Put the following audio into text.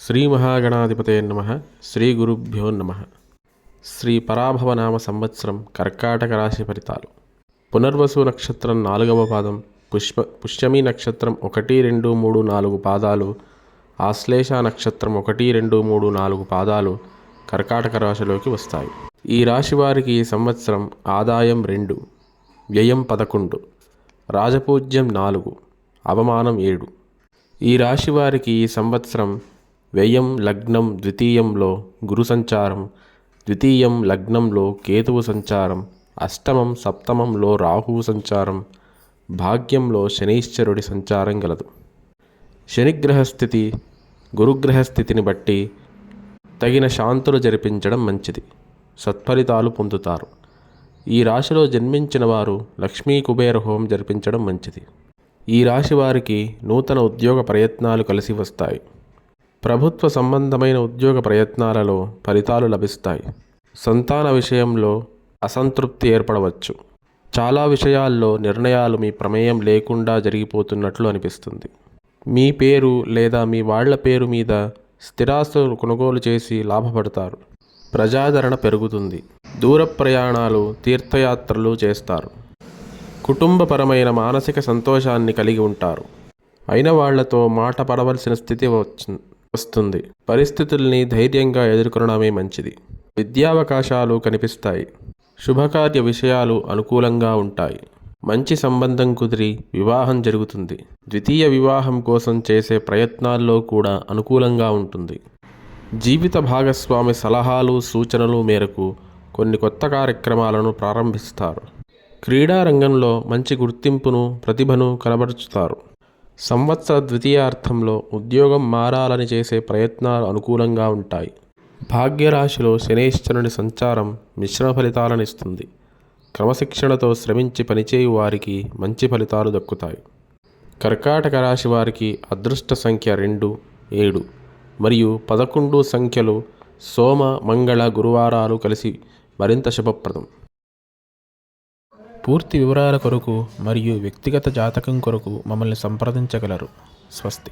శ్రీ మహాగణాధిపతే నమ. శ్రీ గురుభ్యో నమ. శ్రీ పరాభవనామ సంవత్సరం కర్కాటక రాశి ఫలితాలు. పునర్వసు నక్షత్రం నాలుగవ పాదం. పుష్ప పుష్యమి నక్షత్రం ఒకటి రెండు మూడు నాలుగు పాదాలు. ఆశ్లేష నక్షత్రం ఒకటి రెండు మూడు నాలుగు పాదాలు కర్కాటక రాశిలోకి వస్తాయి. ఈ రాశి వారికి ఈ సంవత్సరం ఆదాయం రెండు వ్యయం పదకొండు రాజపూజ్యం నాలుగు అవమానం ఏడు. ఈ రాశి వారికి ఈ సంవత్సరం వ్యయం లగ్నం ద్వితీయంలో గురు సంచారం ద్వితీయం లగ్నంలో కేతువు సంచారం అష్టమం సప్తమంలో రాహువు సంచారం భాగ్యంలో శనీశ్వరుడి సంచారం గలదు. శనిగ్రహ స్థితి గురుగ్రహ స్థితిని బట్టి తగిన శాంతులు జరిపించడం మంచిది. సత్ఫలితాలు పొందుతారు. ఈ రాశిలో జన్మించిన వారు లక్ష్మీ కుబేర హోమం జరిపించడం మంచిది. ఈ రాశి వారికి నూతన ఉద్యోగ ప్రయత్నాలు కలిసి వస్తాయి. ప్రభుత్వ సంబంధమైన ఉద్యోగ ప్రయత్నాలలో ఫలితాలు లభిస్తాయి. సంతాన విషయంలో అసంతృప్తి ఏర్పడవచ్చు. చాలా విషయాల్లో నిర్ణయాలు మీ ప్రమేయం లేకుండా జరిగిపోతున్నట్లు అనిపిస్తుంది. మీ పేరు లేదా మీ వాళ్ళ పేరు మీద స్థిరాస్తులు కొనుగోలు చేసి లాభపడతారు. ప్రజాదరణ పెరుగుతుంది. దూర ప్రయాణాలు తీర్థయాత్రలు చేస్తారు. కుటుంబపరమైన మానసిక సంతోషాన్ని కలిగి ఉంటారు. అయిన వాళ్ళతో మాట పడవలసిన స్థితి వచ్చింది వస్తుంది. పరిస్థితుల్ని ధైర్యంగా ఎదుర్కొనడమే మంచిది. విద్యావకాశాలు కనిపిస్తాయి. శుభకార్య విషయాలు అనుకూలంగా ఉంటాయి. మంచి సంబంధం కుదిరి వివాహం జరుగుతుంది. ద్వితీయ వివాహం కోసం చేసే ప్రయత్నాల్లో కూడా అనుకూలంగా ఉంటుంది. జీవిత భాగస్వామి సలహాలు సూచనలు మేరకు కొన్ని కొత్త కార్యక్రమాలను ప్రారంభిస్తారు. క్రీడా రంగంలో మంచి గుర్తింపును ప్రతిభను కనబరుచుతారు. సంవత్సర ద్వితీయార్థంలో ఉద్యోగం మారాలని చేసే ప్రయత్నాలు అనుకూలంగా ఉంటాయి. భాగ్యరాశిలో శనేశ్వరుని సంచారం మిశ్రమ ఫలితాలను ఇస్తుంది. క్రమశిక్షణతో శ్రమించి పనిచేయు వారికి మంచి ఫలితాలు దక్కుతాయి. కర్కాటక రాశి వారికి అదృష్ట సంఖ్య రెండు ఏడు మరియు పదకొండు సంఖ్యలు సోమ మంగళ గురువారాలు కలిసి మరింత శుభప్రదం. పూర్తి వివరాల కొరకు మరియు వ్యక్తిగత జాతకం కొరకు మమ్మల్ని సంప్రదించగలరు. స్వస్తి.